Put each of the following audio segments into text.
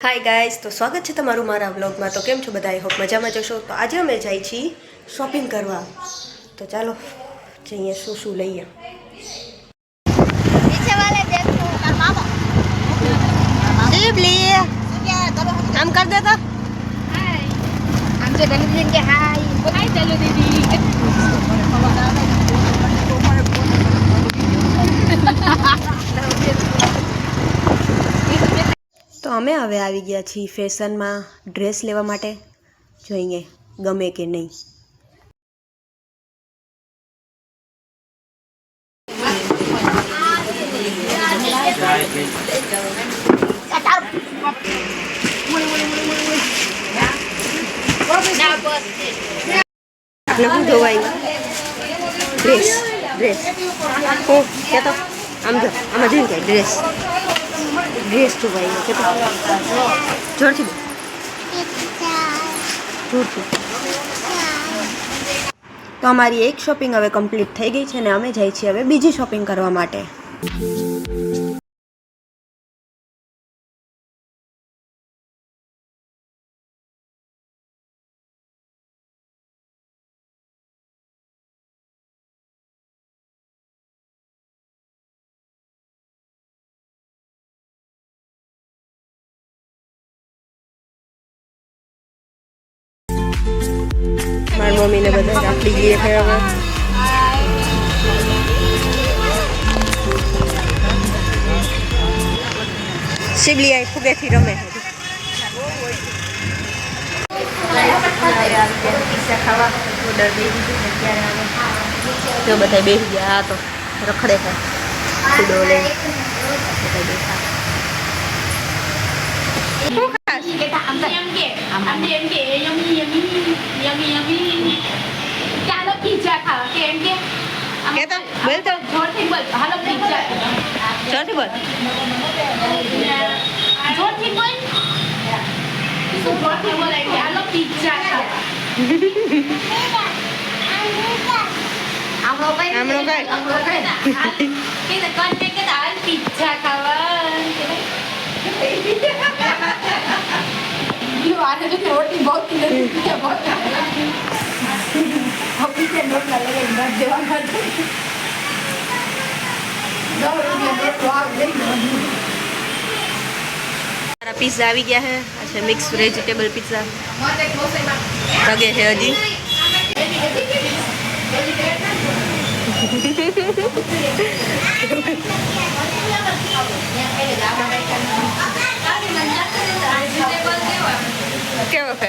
Hi guys તો સ્વાગત છે તમારું મારા વ્લોગમાં તો કેમ છો બધા? આઈ હોપ મજામાં જશો તો આજે અમે જઈ છીએ શોપિંગ કરવા. તો ચાલો જઈએ શું શું લઈએ. આમ કરી દેતા આમ જે ગણિત કે હા તો અમે હવે આવી ગયા છીએ ફેશનમાં ડ્રેસ લેવા માટે. જોઈએ, ગમે કે નહીં. આપણે જોવાય ડ્રેસ ડ્રેસ. હું કહેતો, આમ જો, આમાં જોઈને ડ્રેસ. ડ્રેસ આવ્યા કહેતો જોરથી જોરથી. તો અમારી એક શોપિંગ હવે કમ્પ્લીટ થઈ ગઈ છે ને અમે જઈએ છીએ હવે બીજી શોપિંગ કરવા માટે. મારી મમ્મીને બધા આપણી ગઈએ છે હવે શિબલી આઈ ફુગેથી રમે. જો બધા બેસી ગયા આ તો રખડે છે. ફૂડો લઈ બધા બેઠા ચાલો પિઝા ખાવા કેમ કે કે તો બોલ તો. જોરથી બોલ. હાલો પિઝા જોરથી બોલ. જોરથી બોલ. શું જોરથી બોલાય કે હાલો પિઝા ખાવા આમળો કઈ આમળો કઈ? કે તો કોણ કે કે હાલ પિઝા ખાવા યો આને તો રોટી બહુ કિલો પિઝા બહુ દેવા માટે. મારા પીઝા આવી ગયા છે આ છે મિક્સ વેજીટેબલ પીઝા તગે છે હજી કેવો છે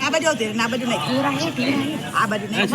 આ બાજુ આવતી આ બાજુ નહીં આ બાજુ નહીં